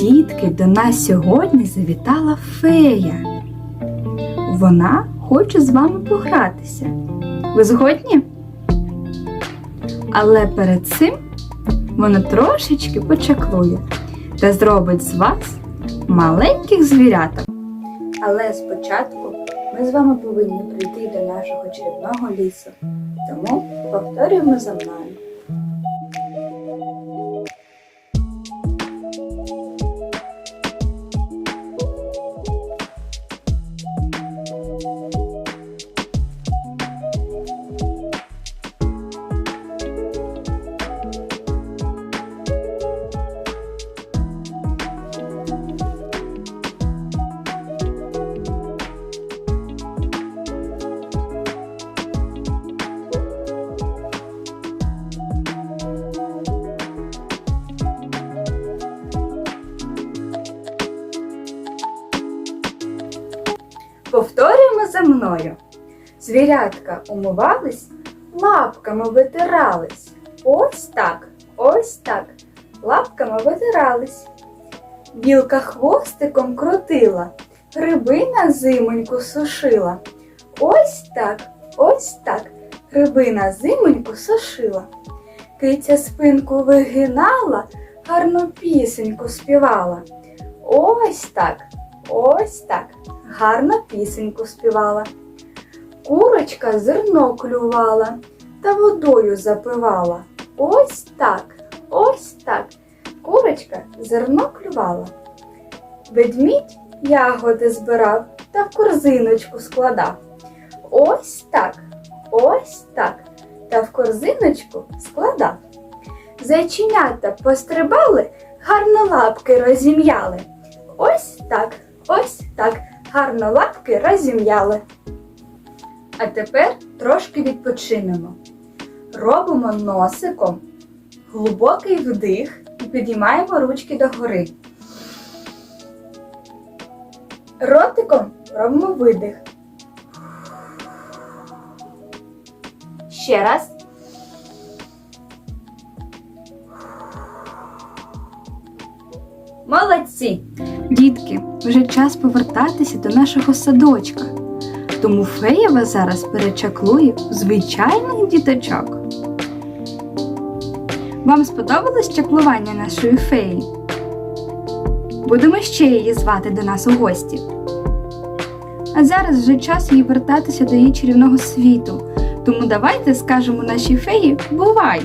Дітки, до нас сьогодні завітала фея. Вона хоче з вами погратися. Ви згодні? Але перед цим вона трошечки почаклує та зробить з вас маленьких звіряток. Але спочатку ми з вами повинні прийти до нашого чарівного лісу. Тому повторюємо за мною. Повторюємо за мною. Звірятка умивались, лапками витирались. Ось так, ось так. Лапками витирались. Білка хвостиком крутила, гриби на зимоньку сушила. Ось так, ось так. Гриби на зимоньку сушила. Киця спинку вигинала, гарну пісеньку співала. Ось так, ось так гарно пісеньку співала. Курочка зерно клювала та водою запивала. Ось так, ось так. Курочка зерно клювала. Ведмідь ягоди збирав та в корзиночку складав. Ось так, ось так. Та в корзиночку складав. Зайченята пострибали, гарно лапки розім'яли. Ось так, ось так гарно лапки розім'яли. А тепер трошки відпочинемо. Робимо носиком глибокий вдих і підіймаємо ручки догори. Ротиком робимо видих. Ще раз. Молодці! Дітки, вже час повертатися до нашого садочка. Тому фея вас зараз перечаклує в звичайних діточок. Вам сподобалось чаклування нашої феї? Будемо ще її звати до нас у гості. А зараз вже час їй вертатися до її чарівного світу. Тому давайте скажемо нашій феї бувай!